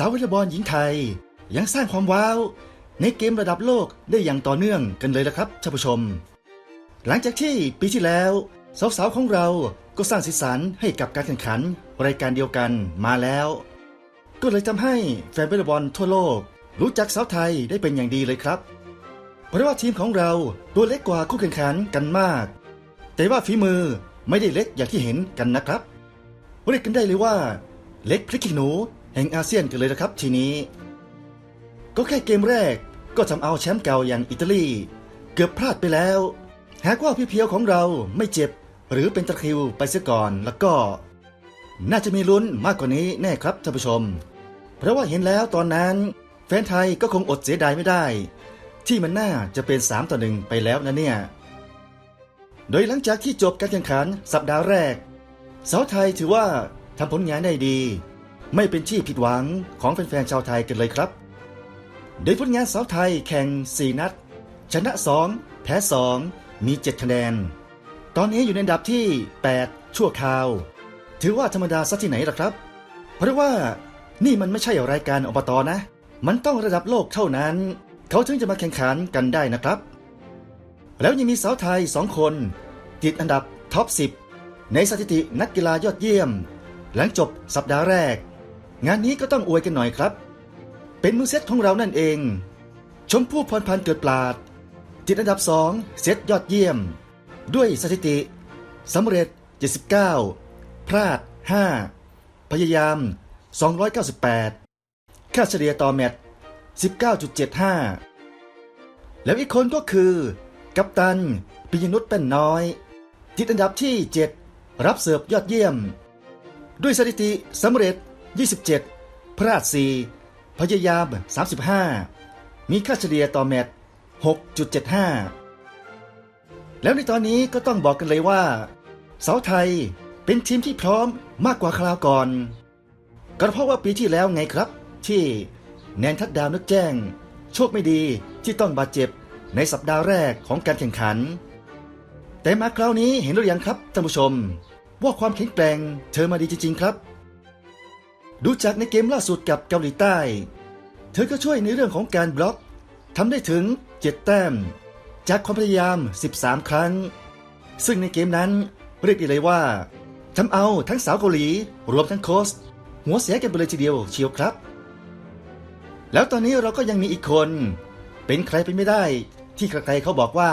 สาววอลเลย์บอลหญิงไทย ยังสร้างความว้าว ในเกมระดับโลกได้อย่างต่อเนื่องกันเลยละครับท่านผู้ชม หลังจากที่ปีที่แล้ว สาวๆของเราก็สร้างสีสันให้กับการแข่งขันรายการเดียวกันมาแล้ว ก็เลยทำให้แฟนวอลเลย์บอลทั่วโลก รู้จักสาวไทยได้เป็นอย่างดีเลยครับเพราะว่าทีมของเราตัวเล็กกว่าคู่แข่งขันกันมาก แต่ว่าฝีมือไม่ได้เล็กอย่างที่เห็นกันนะครับเรียกกันได้เลยว่า เล็กพริกขี้หนู ห่งอาเซียนกันเลยนะครับทีนี้ ก็แค่เกมแรกก็ทำเอาแชมป์เก่าอย่างอิตาลี เกือบพลาดไปแล้ว หากว่าพี่เพียวของเราไม่เจ็บ หรือเป็นตะคริวไปเสียก่อนแล้วก็ น่าจะมีลุ้นมากกว่านี้แน่ครับท่านผู้ชม เพราะว่าเห็นแล้วตอนนั้น แฟนไทยก็คงอดเสียดายไม่ได้ ที่มันน่าจะเป็น 3 ต่อหนึ่งไปแล้วนะเนี่ยโดยหลังจากที่จบการแข่งขันสัปดาห์แรกสาวไทยถือว่าทำผลงานได้ดี ไม่เป็นที่ผิดหวังของแฟนๆชาวไทยกันเลยครับ โดยผลงานสาวไทยแข่ง 4 นัด ชนะ 2 แพ้ 2 มี 7 คะแนน ตอนนี้อยู่ในอันดับที่ 8 ชั่วคราว ถือว่าธรรมดาซะที่ไหนล่ะครับ เพราะว่านี่มันไม่ใช่รายการอบตนะ มันต้องระดับโลกเท่านั้น เขาถึงจะมาแข่งขันกันได้นะครับ แล้วยังมีสาวไทย 2 คน ติดอันดับท็อป 10 ในสถิตินักกีฬายอดเยี่ยม หลังจบสัปดาห์แรก งานนี้ก็ต้องอวยกันหน่อยครับ เป็นมือเซตของเรานั่นเอง ชมพู่พรพันธ์เกิดปราด ติดอันดับ 2 เซตยอดเยี่ยม ด้วยสถิติสำเร็จ 79 พลาด 5 พยายาม 298 ค่าเฉลี่ยต่อแมตช์19.75 แล้วอีกคนก็คือ กัปตันปิยนุชเป็นน้อย ติดอันดับที่ 7 รับเสิร์ฟยอดเยี่ยม ด้วยสถิติสำเร็จ 27 พลาด 4 พยายาม 35 มีค่าเฉลี่ยต่อแมตช์6.75 แล้วในตอนนี้ก็ต้องบอกกันเลยว่าสาวไทยเป็นทีมที่พร้อมมากกว่าคราวก่อน ก็เพราะว่าปีที่แล้วไงครับ ที่แนนทัดดาวนึกแจ้ง โชคไม่ดีที่ต้องบาดเจ็บในสัปดาห์แรกของการแข่งขัน แต่มาคราวนี้เห็นหรือยังครับท่านผู้ชม ว่าความแข็งแกร่งเธอมาดีจริงๆครับ ดูจากในเกมล่าสุดกับเกาหลีใต้ เธอก็ช่วยในเรื่องของการบล็อกทำได้ถึง 7 แต้ม จากความพยายาม 13 ครั้ง ซึ่งในเกมนั้นเรียกได้เลยว่าทำเอาทั้งสาวเกาหลี รวมทั้งโค้ชหัวเสียกันไปเลยทีเดียวเชียวครับ แล้วตอนนี้เราก็ยังมีอีกคน เป็นใครไปไม่ได้ ที่ใครๆเขาบอกว่า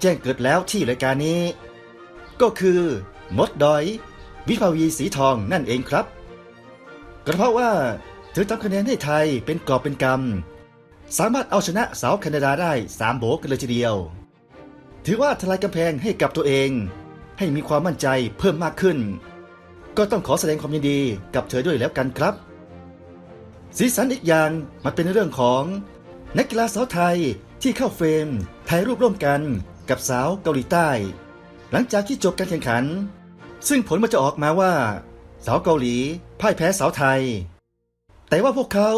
แจ้งเกิดแล้วที่รายการนี้ ก็คือมดดอย วิภาวีสีทองนั่นเองครับ ก็เพราะว่าเธอทำคะแนนให้ไทยเป็นกอบเป็นกำสามารถเอาชนะสาวแคนาดาได้สามโบกกันเลยทีเดียว ถือว่าทลายกำแพงให้กับตัวเอง ให้มีความมั่นใจเพิ่มมากขึ้น ก็ต้องขอแสดงความยินดีกับเธอด้วยแล้วกันครับ สีสันอีกอย่างมันเป็นเรื่องของนักกีฬาสาวไทยที่เข้าเฟรมถ่ายรูปร่วมกันกับสาวเกาหลีใต้ หลังจากที่จบการแข่งขัน ซึ่งผลมันจะออกมาว่า สาวเกาหลีพ่ายแพ้สาวไทย แต่ว่าพวกเขา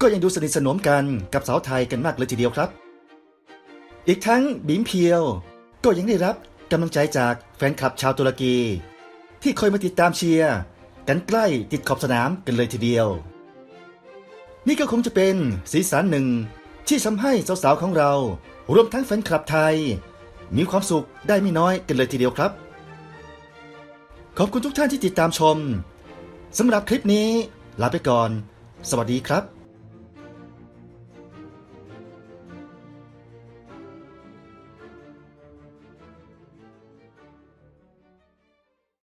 ก็ยังดูสนิทสนมกันกับสาวไทยกันมากเลยทีเดียวครับ อีกทั้งบิมเพียว ก็ยังได้รับกำลังใจจากแฟนคลับชาวตุรกี ที่คอยมาติดตามเชียร์กันใกล้ติดขอบสนามกันเลยทีเดียว นี่ก็คงจะเป็นสีสันหนึ่งที่ทำให้สาวๆของเรา รวมทั้งแฟนคลับไทย มีความสุขได้ไม่น้อยกันเลยทีเดียวครับ ขอบคุณทุกท่านที่ติดตามชมสำหรับคลิปนี้ลาไปก่อน สวัสดีครับ